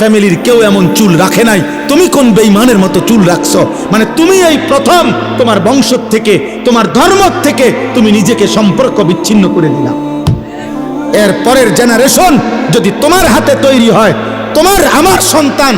ফ্যামিলির কেউ এমন চুল রাখে নাই। তুমি কোন বেইমানের মতো চুল রাখছো? মানে তুমি এই প্রথম তোমার বংশ থেকে, তোমার ধর্ম থেকে তুমি নিজেকে সম্পর্ক বিচ্ছিন্ন করে দিলাম এর পরের জেনারেশন যদি তোমার হাতে তৈরি হয়, তোমার আমার সন্তান,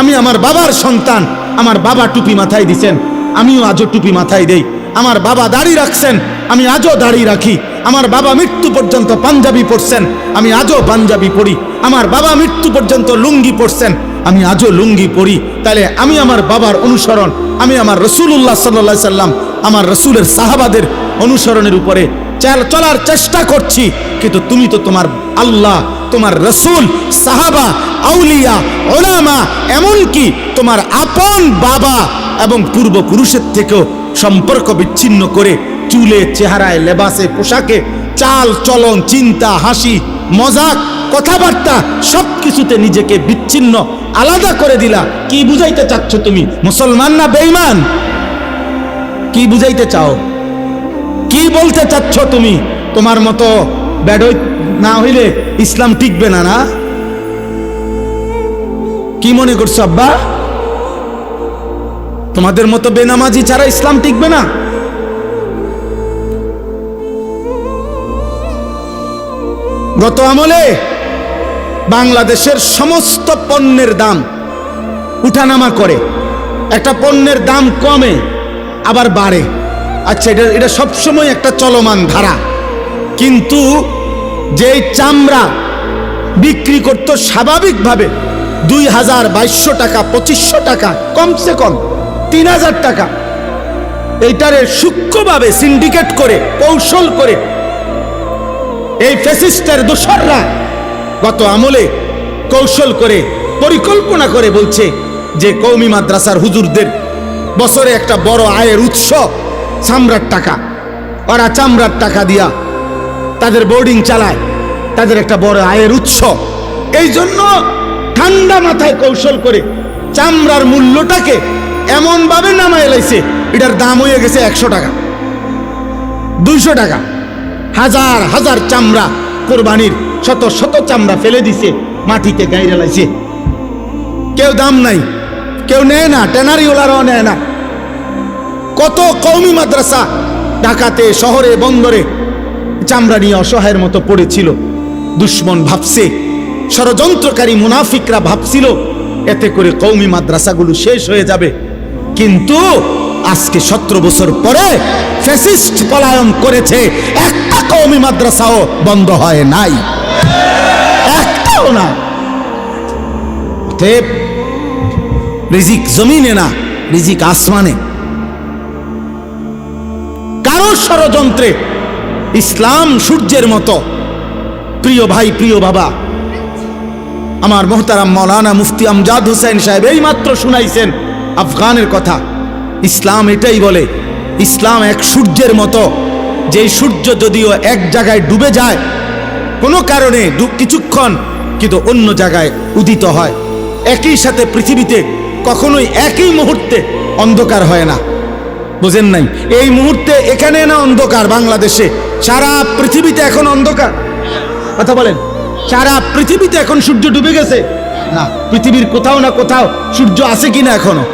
আমি আমার বাবার সন্তান, আমার বাবা টুপি মাথায় দিছেন, আমিও আজও টুপি মাথায় দেই। আমার বাবা দাড়ি রাখছেন, আমি আজও দাড়ি রাখি। আমার বাবা মৃত্যু পর্যন্ত পাঞ্জাবি পরছেন, আমি আজও পাঞ্জাবি পরি। আমার বাবা মৃত্যু পর্যন্ত লুঙ্গি পরছেন, আমি আজও লুঙ্গি পরি। তাহলে আমি আমার বাবার অনুসরণ, আমি আমার রসুল্লাহ সাল্লা সাল্লাম আমার রসুলের সাহাবাদের অনুসরণের উপরে চাল- চলার চেষ্টা করছি। কিন্তু তুমি তো তোমার আল্লাহ, তোমার রসুল, সাহাবা, আউলিয়া, ওলামা, এমনকি তোমার আপন বাবা এবং পূর্বপুরুষের থেকেও সম্পর্ক বিচ্ছিন্ন করে চুলে, চেহারায়, লেবাসে, পোশাকে, চাল, চলন, চিন্তা, হাসি, মজাক, কথাবার্তা সব কিছুতে নিজেকে বিচ্ছিন্ন, আলাদা করে দিলা। কি বুঝাইতে চাচ্ছ তুমি? মুসলমান না বেঈমান? কি বুঝাইতে চাও? কি বলতে চাচ্ছ তুমি? তোমার মতো ব্যাডই না হইলে ইসলাম টিকবে না না? কি মনে করছ আব্বা? তোমাদের মতো বেনামাজি ছাড়া ইসলাম টিকবে না। গত আমলে বাংলাদেশের সমস্ত পণ্যের দাম উঠানামা করে। একটা পণ্যের দাম কমে, আবার বাড়ে। আচ্ছা এটা এটা সবসময় একটা চলমান ধারা। কিন্তু যেই চামড়া বিক্রি করত স্বাভাবিকভাবে দুই হাজার বাইশশো টাকা, পঁচিশশো টাকা, কমসে কম। তিন হাজার টাকা। এইটারে সূক্ষ্মভাবে সিন্ডিকেট করে, কৌশল করে এই ফেসিস্টের দোসররা গত আমলে কৌশল করে, পরিকল্পনা করে বলছে যে কৌমি মাদ্রাসার হুজুরদের বছরে একটা বড় আয়ের উৎস চামড়ার টাকা। ওরা চামড়ার টাকা দিয়া তাদের বোর্ডিং চালায়, তাদের একটা বড় আয়ের উৎস। এই জন্য ঠান্ডা মাথায় কৌশল করে চামড়ার মূল্যটাকে এমনভাবে নামায় এলাইছে এটার দাম হয়ে গেছে একশো টাকা, দুইশো টাকা। হাজার হাজার চামড়া কোরবানির শত শত চামড়া ফেলে দিছে, মাটিতে গাইরে লাইছে। কেউ দাম নাই, কেউ নেয় না টেনারিওলারাও নেয় না। কত কৌমি মাদ্রাসা ঢাকাতে, শহরে, বন্দরে চামড়া নিয়ে অসহায়ের মতো পড়েছিল। দুশ্মন ভাবছে, ষড়যন্ত্রকারী মুনাফিকরা ভাবছিল, এতে করে কৌমি মাদ্রাসাগুলো শেষ হয়ে যাবে। কিন্তু আজকে সতেরো বছর পরে ফ্যাসিস্ট পলায়ন করেছে। একটা কৌমি মাদ্রাসাও বন্ধ হয় নাই। একটাও না। অতএব রিজিক জমিনে না, রিজিক আসমানে। কারও ষড়যন্ত্রে ইসলাম সূর্যের মতো। প্রিয় ভাই, প্রিয় বাবা, আমার মোহতারাম মৌলানা মুফতি আমজাদ হোসেন সাহেব এই মাত্র শুনাইছেন। আফগানের কথা। ইসলাম এটাই বলে, ইসলাম এক সূর্যের মতো। যে সূর্য যদিও এক জায়গায় ডুবে যায়, কোনো কারণে কিছুক্ষণ কিন্তু অন্য জায়গায় উদিত হয়। একই সাথে পৃথিবীতে কখনোই একই মুহূর্তে অন্ধকার হয় না। বোঝেন নাই? এই মুহূর্তে এখানে না অন্ধকার বাংলাদেশে? সারা পৃথিবীতে এখন অন্ধকার। কথা বলেন, সারা পৃথিবীতে এখন সূর্য ডুবে গেছে? না, পৃথিবীর কোথাও না কোথাও সূর্য আছে কিনা এখনও?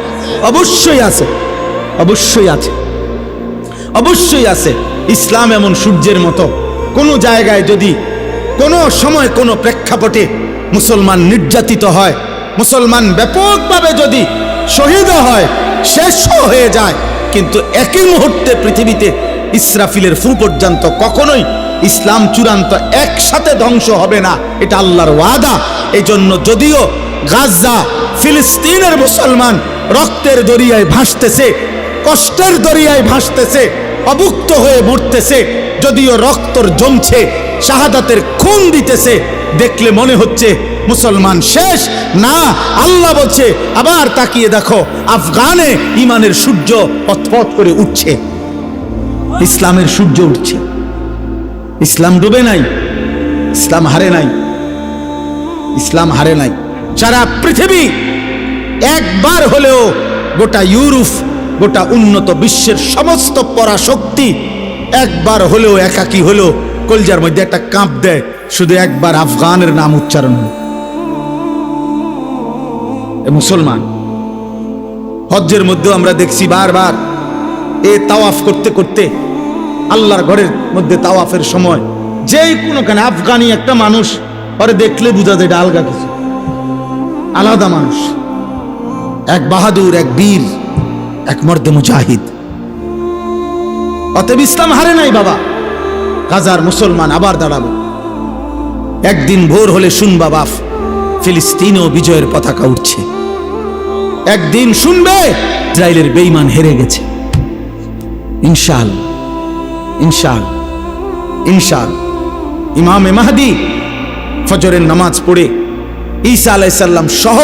অবশ্যই আছে অবশ্যই আছে। অবশ্যই আছে, ইসলাম এমন সূর্যের মতো। কোনো জায়গায় যদি, কোনো সময় কোনো প্রেক্ষাপটে মুসলমান নির্যাতিত হয়, মুসলমান ব্যাপকভাবে যদি শহীদ হয়, শেষও হয়ে যায়। কিন্তু একই মুহূর্তে পৃথিবীতে ইসরাফিলের ফু পর্যন্ত কখনোই ইসলাম চূড়ান্ত একসাথে ধ্বংস হবে না। এটা আল্লাহর ওয়াদা। এই জন্য যদিও গাজা, ফিলিস্তিনের মুসলমান রক্তের দরিয়ায় ভাসতেছে, কষ্টের দরিয়ায় ভাসতেছে, অভুক্ত হয়ে মরতেছে, যদিও রক্তর জমছে, শাহাদাতের খুন দিতেছে। দেখলে মনে হচ্ছে মুসলমান শেষ? না, আল্লাহ বলছে, আবার তাকিয়ে দেখো, আফগানে ইমানের সূর্য পথপথ করে উঠছে। ইসলামের সূর্য উঠছে। ইসলাম ডুবে নাই, ইসলাম হারে নাই, ইসলাম হারে নাই। সারা পৃথিবী একবার হলেও গোটা ইউরোপ, গোটা উন্নত বিশ্বের সমস্ত পরাশক্তি একবার হলেও, একাকি হলেও কলজার মধ্যে একটা কাঁপ দেয়, শুধু একবার আফগানের নাম উচ্চারণ মুসলমান, হজ্জের মধ্যেও আমরা দেখছি বারবার এ তাওয়াফ করতে করতে আল্লাহর ঘরের মধ্যে তাওয়াফের সময় যেই কোনোখানে আফগানি একটা মানুষ, পরে দেখলে বুঝা যায় আলগা কিছু। আলাদা মানুষ। এক বাহাদুর, এক বীর, এক মর্দে মুজাহিদ। অতএব ইসলাম হারে নাই বাবা। হাজার মুসলমান আবার দাঁড়াবে। একদিন ভোর হলে শুনবা বাফ ফিলিস্তিনও বিজয়ের পতাকা উঠছে একদিন শুনবে ইসরায়েলের বেইমান হেরে গেছে। ইনশাল ইনশাল ইনশাল। ইমামে মাহাদি ফজরের নামাজ পড়ে ঈসা আলাইসাল্লাম সহ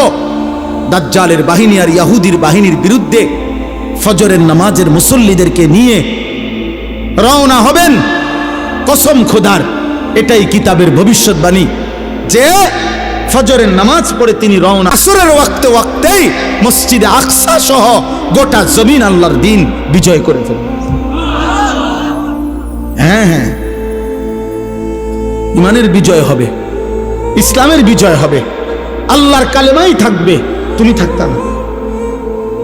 দাজ্জালের বাহিনী আর ইয়াহুদির বাহিনীর বিরুদ্ধে ফজরের নামাজের মুসল্লিদেরকে নিয়ে রওনা হবেন। কসম খোদার, এটাই কিতাবের ভবিষ্যৎবাণী যে ফজরের নামাজ পড়ে তিনি রওনা আসরের ওয়াক্তে ওয়াক্তেই মসজিদে আকসা সহ গোটা জমিন আল্লাহর দিন বিজয় করে ফেলবেন হ্যাঁ হ্যাঁ। ইমানের বিজয় হবে, ইসলামের বিজয় হবে, আল্লাহর কালেমাই থাকবে। তুমি থাকতা না।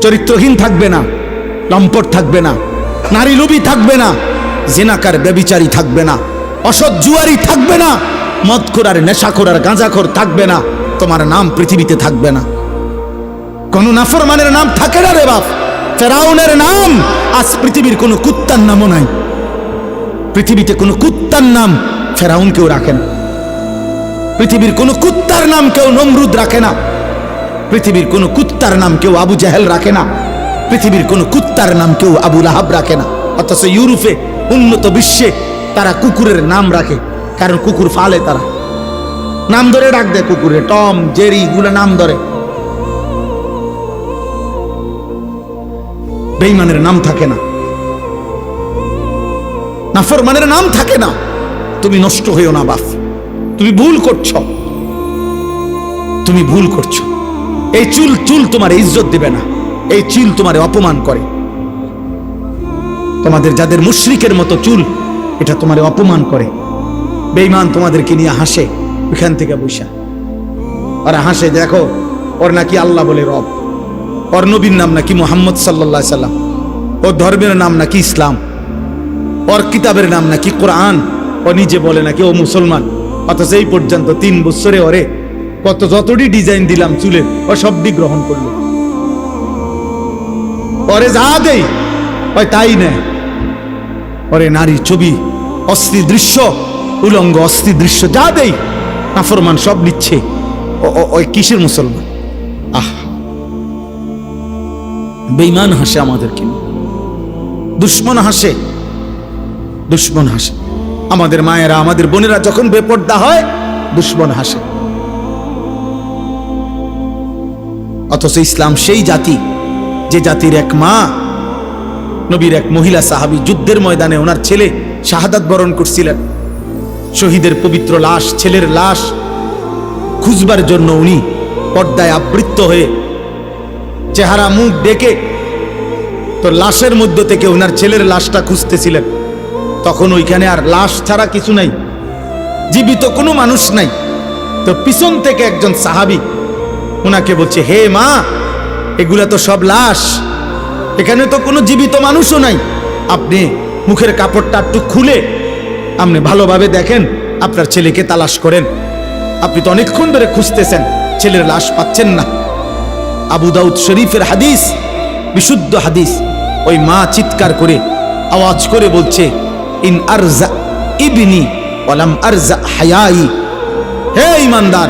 চরিত্রহীন থাকবে না, লম্পট থাকবে না, নারী লোভী থাকবে না, জেনাকার ব্যবিচারী থাকবে না, অসৎ জুয়ারি থাকবে না মদখোর আর নেশাখোর আর গাঁজাখোর থাকবে না, তোমার নাম পৃথিবীতে থাকবে না। কোন নাফরমানের নাম থাকে না রে বাপ। ফেরাউনের নাম আজ পৃথিবীর কোনো কুত্তার নামও নাই। পৃথিবীতে কোনো কুত্তার নাম ফেরাউন কেউ রাখে না। পৃথিবীর কোনো কুত্তার নাম কেউ নমরুদ রাখে না। পৃথিবীর কোনো কুত্তার নাম কেউ আবু জাহেল রাখে না। পৃথিবীর কোনো কুত্তার নাম কেউ আবু লাহাব রাখে না। অথচ ইউরোপে, উন্নত বিশ্বে তারা কুকুরের নাম রাখে, কারণ কুকুর ফালে তারা। নাম ধরে ডাক দেয় কুকুরে, টম, জেরি গুলো নাম ধরে। বেইমানের নাম থাকে না। নাফরমানের নাম থাকে না। তুমি নষ্ট হইও না, বাপ। তুমি ভুল করছ। তুমি ভুল করছ। এই চুল চুল তোমার ইজ্জত দেবে না। এই চুল তোমার অপমান করে। তোমাদের যাদের মুশরিকের মতো চুল, এটা তোমার অপমান করে। বেইমান তোমাদেরকে নিয়ে হাসে ওখান থেকে বৈশা। ওরা হাসে, দেখো, ওর নাকি আল্লাহ বলে রব। ওর নবীর নাম নাকি মোহাম্মদ সাল্লাহ সাল্লাম। ওর ধর্মের নাম নাকি ইসলাম। ওর কিতাবের নাম নাকি কোরআন। ও নিজে বলে নাকি ও মুসলমান। অথচ এই পর্যন্ত তিন বছরে ওরে কত যতটি ডিজাইন দিলাম চুলের ও সবটি গ্রহণ করল। পরে যা দেই ওই তাই নেয়। পরে নারী ছবি অস্থির দৃশ্য, উলঙ্গ অস্থির দৃশ্য যা দেই, নাফরমান সব নিচ্ছে। ওই কিসের মুসলমান? আহ। বেইমান হাসে আমাদেরকে। দুশ্মন হাসে। দুশ্মন হাসে। আমাদের মায়েরা, আমাদের বোনেরা যখন বেপর্দা হয়, দুশ্মন হাসে। অথচ ইসলাম সেই জাতি যে জাতির এক মা, নবীর এক মহিলা সাহাবী যুদ্ধের ময়দানে ওনার ছেলে শাহাদাত বরণ করছিলেন। শহীদের পবিত্র লাশ, ছেলের লাশ খুঁজবার জন্য উনি পর্দায় আবৃত্ত হয়ে চেহারা, মুখ ডেকে তো লাশের মধ্য থেকে ওনার ছেলের লাশটা খুঁজতেছিলেন। তখন ওইখানে আর লাশ ছাড়া কিছু নাই, জীবিত কোনো মানুষ নাই। তো পিছন থেকে একজন সাহাবি ওনাকে বলছে, হে মা, এগুলা তো সব লাশ। এখানে তো কোনো জীবিত মানুষও নাই। আপনি মুখের কাপড়টা একটু খুলে আপনি ভালোভাবে দেখেন, আপনার ছেলেকে তালাশ করেন। আপনি তো অনেকক্ষণ ধরে খুঁজতেছেন, ছেলের লাশ পাচ্ছেন না। আবু দাউদ শরীফের হাদিস, বিশুদ্ধ হাদিস। ওই মা চিৎকার করে, আওয়াজ করে বলছে, ইন আরজা ইবনি ওয়ালাম আরজা হায়াই। হে ইমানদার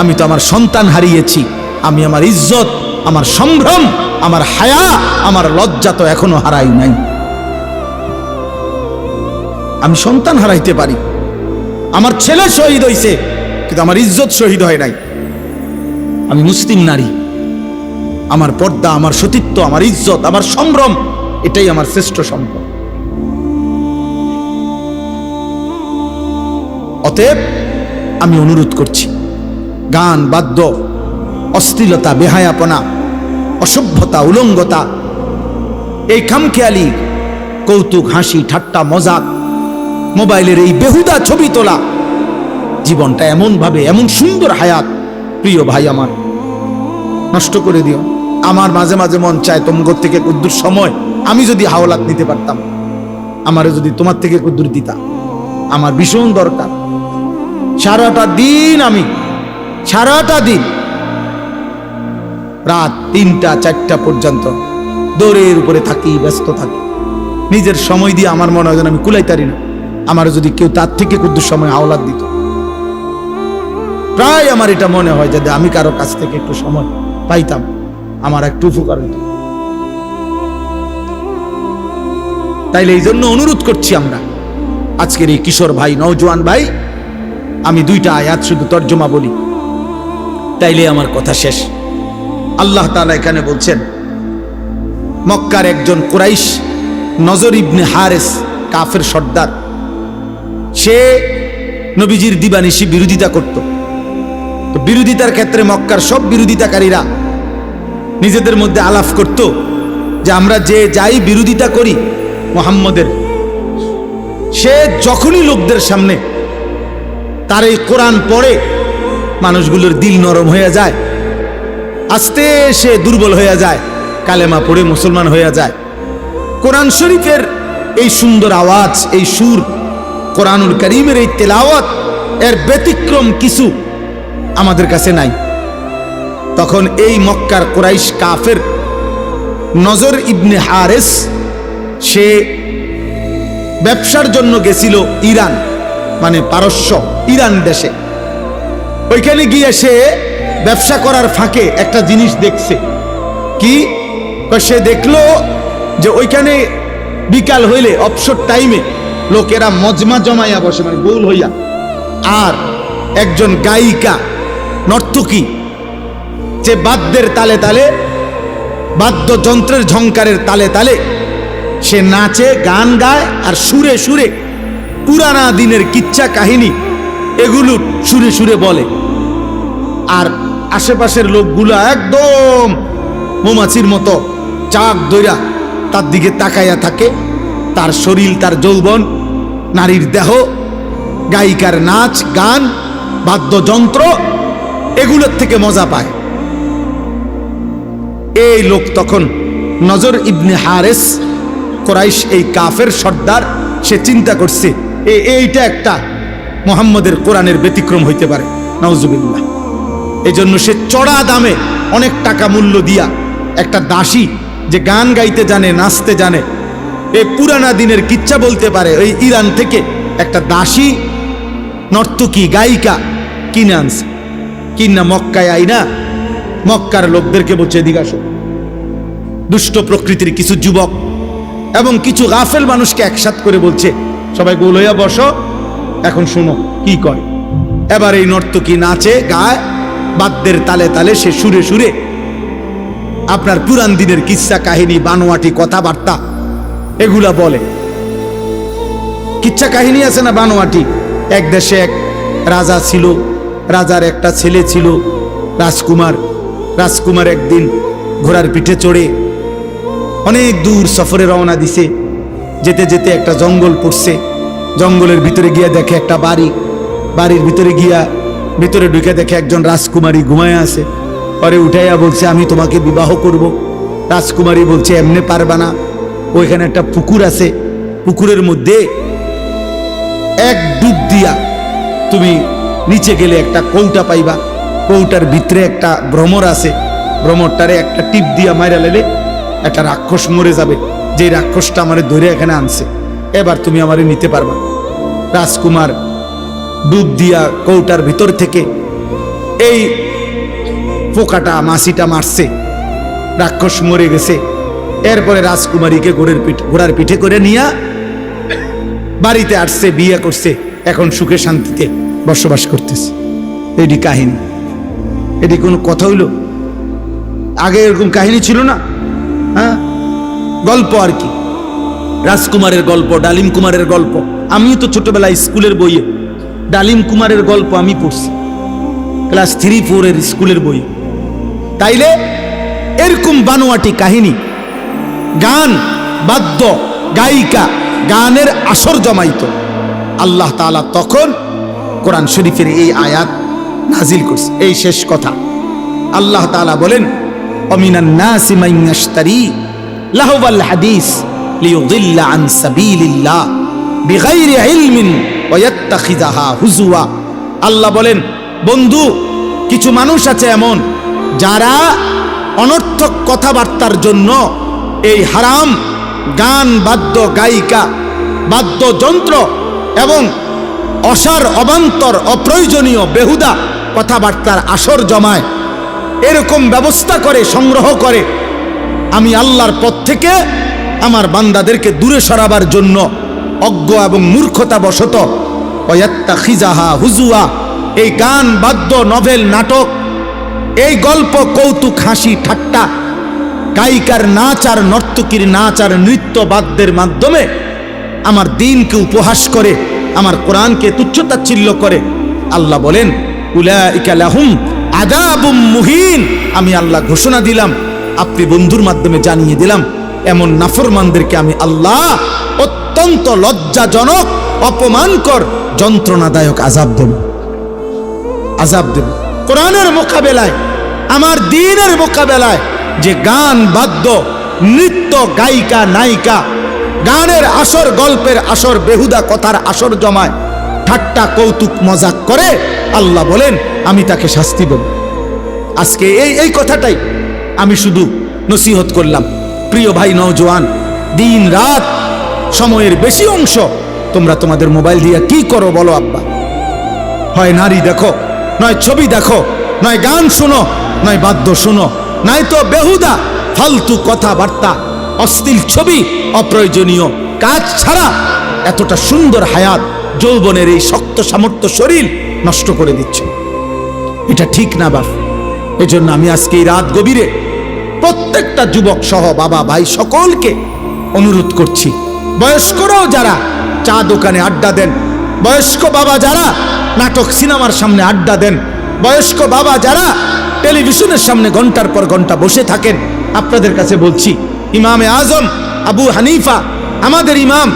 আমি তো আমার সন্তান হারিয়েছি। আমি আমার ইজ্জত, আমার সম্ভ্রম, আমার হায়া, আমার লজ্জা তো এখনও হারাই নাই। আমি সন্তান হারাইতে পারি। আমার ছেলে শহীদ হইছে, কিন্তু আমার ইজ্জত শহীদ হয় নাই। আমি মুসলিম নারী। আমার পর্দা, আমার সতীত্ব, আমার ইজ্জত, আমার সম্ভ্রম, এটাই আমার শ্রেষ্ঠ সম্পদ। অতএব আমি অনুরোধ করছি গান, বাদ্য, অশ্লীলতা, বেহায়াপনা, অসভ্যতা, উলঙ্গতা, এই খামখেয়ালি, কৌতুক, হাসি, ঠাট্টা, মজাক, মোবাইলের এই বেহুদা ছবি তোলা, জীবনটা এমন ভাবে এমন সুন্দর হায়াত, প্রিয় ভাই আমার, নষ্ট করে দিও। আমার মাঝে মাঝে মন চায় তোমার থেকে কুদ্দুর সময়, আমি যদি হাওলাত নিতে পারতাম, আমারে যদি তোমার থেকে কুদ্দুর দিতা। আমার ভীষণ দরকার। সারাটা দিন আমি সারাটা দিন। রাত তিনটা, চারটা পর্যন্ত দৌড়ের উপরে থাকি, ব্যস্ত থাকি। নিজের সময় দিয়ে আমার মনে হয় আমি কুলাইতারি না। আমার যদি কেউ তার থেকে কুদ্দুর সময় আওলাদ দিত। প্রায় আমার এটা মনে হয় যদি আমি কারও কাছ থেকে একটু সময় পাইতাম। আমার একটু উপকার হইত। তাইলে এই জন্য অনুরোধ করছি আমরা, আজকের এই কিশোর ভাই, নওজোয়ান ভাই, আমি দুইটা আয়াত শুধু তর্জমা বলি। তাইলে আমার কথা শেষ। আল্লাহ তাআলা এখানে বলছেন, মক্কার একজন কুরাইশ নজর ইবনে হারেস, কাফের সর্দার, সে নবীজির দিবানিশি বিরোধিতা করত। তো বিরোধিতার ক্ষেত্রে মক্কার সব বিরোধিতাকারীরা নিজেদের মধ্যে আলাপ করত যে আমরা যে যাই বিরোধিতা করি মোহাম্মদের, সে যখনই লোকদের সামনে তার এই কোরআন পড়ে মানুষগুলোর দিল নরম হয়ে যায়। আস্তে সে দুর্বল হয়ে যায়, কালেমা পড়ে মুসলমান হয়ে যায়। কোরআন শরীফের এই সুন্দর আওয়াজ, এই সুর, কোরআনুল করিমের এই তেলাওয়াত, এর ব্যতিক্রম কিছু আমাদের কাছে নাই। তখন এই মক্কার কোরাইশ কাফের নজর ইবনে হারেস, সে ব্যবসার জন্য গেছিল ইরান মানে পারস্য, ইরান দেশে। ওইখানে গিয়ে সে ব্যবসা করার ফাঁকে একটা জিনিস দেখছে। কি? সে দেখল যে ওইখানে বিকাল হইলে অবসর টাইমে লোকেরা মজমা জমাইয়া বসে মানে গোল হইয়া। আর একজন গায়িকা, নর্তকী, যে বাদ্যের তালে তালে, বাদ্যযন্ত্রের ঝংকারের তালে তালে সে নাচে, গান গায়, আর সুরে সুরে পুরানা দিনের কিচ্ছা কাহিনী এগুলো সুরে সুরে বলে। আর আশেপাশের লোকগুলো একদম মৌমাছির মতো চাক দইরা তার দিকে তাকাইয়া থাকে। তার শরীর, তার যৌবন, নারীর দেহ, গায়িকার নাচ, গান, বাদ্যযন্ত্র, এগুলোর থেকে মজা পায়। এই লোক তখন নজর ইবনে হারেস, কোরাইশ এই কাফের সর্দার, সে চিন্তা করছে এইটা একটা মোহাম্মদের কোরআনের ব্যতিক্রম হইতে পারে। নওজুবিল্লাহ এই জন্য সে চড়া দামে অনেক টাকা মূল্য দিয়া একটা দাসী যে গান গাইতে জানে, নাচতে জানে এই পুরানা দিনের কিচ্ছা বলতে পারে, ওই ইরান থেকে একটা দাসী নর্তকী, গায়িকা কিনে আনছে। কিনা মক্কায় আইনা, মক্কার লোকদেরকে বলছে আসো। দুষ্ট প্রকৃতির কিছু যুবক এবং কিছু গাফেল মানুষকে একসাথ করে বলছে, সবাই গোল হইয়া বসো। এখন শোনো, কি কয়? এবার এই নর্তকী নাচে, গায়, বাদ্যের তালে তালে সে সুরে সুরে আপনার পুরান দিনের কিচ্ছা কাহিনী, বানোয়াটি, কথাবার্তা, এগুলা বলে। কিচ্ছা কাহিনী আছে না বানোয়াটি? এক দেশে এক রাজা ছিল, রাজার একটা ছেলে ছিল, রাজকুমার। রাজকুমার একদিন ঘোড়ার পিঠে চড়ে অনেক দূর সফরে রওনা দিছে, যেতে যেতে একটা জঙ্গল পড়ছে। জঙ্গলের ভিতরে গিয়া দেখে একটা বাড়ি। বাড়ির ভিতরে গিয়া ভিতরে ঢুকে দেখে একজন রাজকুমারী ঘুমায় আছে। পরে উঠাইয়া বলছে, আমি তোমাকে বিবাহ করব। রাজকুমারী বলছে, এমনি পারবা না। ওইখানে একটা পুকুর আছে। পুকুরের মধ্যে এক ডুব দিয়া তুমি নিচে গেলে একটা কৌটা পাইবা। কৌটার ভিতরে একটা ভ্রমর আছে। ভ্রমরটারে একটা টিপ দিয়া মাইরা লেলে একটা রাক্ষস মরে যাবে। যে রাক্ষসটা আমারে ধরে এখানে আনছে। এবার তুমি আমারে নিতে পারবা। রাজকুমার ডুব দিয়া কৌটার ভিতর থেকে এই পোকাটা মাসিটা মারছে। রাক্ষস মরে গেছে। এরপরে রাজকুমারীকে ঘোড়ের পিঠ ঘোড়ার পিঠে করে নিয়া বাড়িতে আসছে, বিয়ে করছে। এখন সুখে শান্তিতে বসবাস করতেছে। এটি কাহিনী। এটি কোনো কথা হইল? আগে এরকম কাহিনী ছিল না? হ্যাঁ? গল্প আর কি। রাজকুমারের গল্প, ডালিম কুমারের গল্প। আমিও তো ছোটবেলায় স্কুলের বইয়ে ডালিম কুমারের গল্প আমি পড়ছি, ক্লাস থ্রি, ফোরের স্কুলের বই তাইলে এরকম বানোয়াটি কাহিনী, গান, বাদ্য, গায়িকা, গানের আসর জমাইত। আল্লাহ তাআলা তখন কোরআন শরীফের এই আয়াত নাজিল করছে। এই শেষ কথা। আল্লাহ তাআলা বলেন, অমিনান নাসি মান ইয়াশতারি লাহওয়াল হাদিস লিয়ুদিল্লা আন বিগাইরি ইলমিন ওয়া ইয়াত্তাখিযাহা হুজুয়া আল্লাহ বলেন, বন্ধু, কিছু মানুষ আছে এমন যারা অনর্থক কথাবার্তার জন্য এই হারাম গান, বাদ্য, গায়িকা, বাদ্যযন্ত্র এবং অসার, অবান্তর, অপ্রয়োজনীয়, বেহুদা কথাবার্তার আসর জমায়, এরকম ব্যবস্থা করে, সংগ্রহ করে, আমি আল্লাহর পথ থেকে আমার বান্দাদেরকে দূরে সরাবার জন্য অজ্ঞ এবং মূর্খতা বশত অয়াত্তা খিজাহা হুজুয়া। এই গান, বাদ্য, নভেল, নাটক, এই গল্প, কৌতুক, হাসি, ঠাট্টা, গায়িকার নাচ আর নর্তকীর নাচ আর নৃত্য বাদ্যের মাধ্যমে আমার দিনকে উপহাস করে, আমার কোরআনকে তুচ্ছতাচ্ছিল্য করে। আল্লাহ বলেন, উলাইকা লাহুম আদাবুম মুহিন। আমি আল্লাহ ঘোষণা দিলাম, আপনি বন্ধুর মাধ্যমে জানিয়ে দিলাম এমন নাফরমানদেরকে আমি আল্লাহ অত্যন্ত লজ্জাজনক, অপমানকর, যন্ত্রণাদায়ক আজাব দেব। আজাব দেব। কোরআনের মোকাবেলায়, আমার দিনের মোকাবেলায় যে গান, বাদ্য, নৃত্য, গায়িকা, নায়িকা, গানের আসর, গল্পের আসর, বেহুদা কথার আসর জমায় ঠাট্টা, কৌতুক, মজাক করে আল্লাহ বলেন, আমি তাকে শাস্তি দেব। আজকে এই এই কথাটাই আমি শুধু নসিহত করলাম। প্রিয় ভাই নওজোয়ান, দিন রাত সময়ের বেশি অংশ তোমরা তোমাদের মোবাইল দিয়ে কি করো বলো আব্বা। হয় নারী দেখো, নয় ছবি দেখো, নয় গান শোনো, নয় বাদ্য শোনো নাই তো বেহুদা, ফালতু কথাবার্তা, অশ্লীল ছবি, অপ্রয়োজনীয় কাজ ছাড়া এতটা সুন্দর হায়াত যৌবনের এই শক্ত সামর্থ্য শরীর নষ্ট করে দিচ্ছে। এটা ঠিক না বাপ, এজন্য আমি আজকে এই রাত গভীরে প্রত্যেকটা যুবক সহ বাবা, ভাই সকলকে অনুরোধ করছি। বয়স্করাও যারা চা দোকানে আড্ডা দেন, বয়স্ক বাবা যারা নাটক সিনেমার সামনে আড্ডা দেন, বয়স্ক বাবা যারা টেলিভিশনের সামনে ঘণ্টার পর ঘণ্টা বসে থাকেন, আপনাদের কাছে বলছি, ইমামে আজম, আবু হানিফা, আমাদের ইমাম,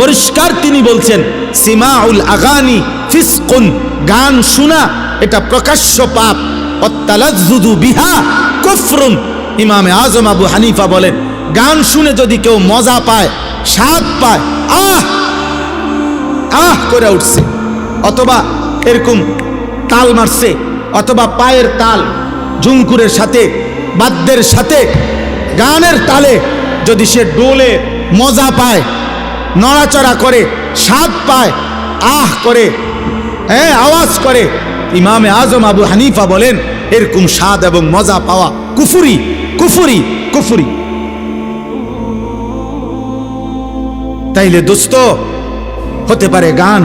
পরিষ্কার তিনি বলছেন, সিমাউল আগানি ফিসকুন, গান শোনা, এটা প্রকাশ্য পাপ, অত্তালাজ্জুদু বিহা কুফরুন। ইমামে আজম আবু হানিফা বলেন, গান শুনে যদি কেউ মজা পায়, স্বাদ পায়, আহ! আহ করে উঠছে। অথবা এরকম তাল মারছে, অথবা পায়ের তাল ঝুমকুরের সাথে, বাদ্যের সাথে, গানের তালে যদি সে ডোলে মজা পায়, নড়াচড়া করে, স্বাদ পায়, আহ করে হ্যাঁ আওয়াজ করে, ইমামে আজম আবু হানিফা বলেন এরকম স্বাদ এবং মজা পাওয়া কুফুরি কুফুরি কুফুরি। তাইলে দোস্ত হতে পারে গান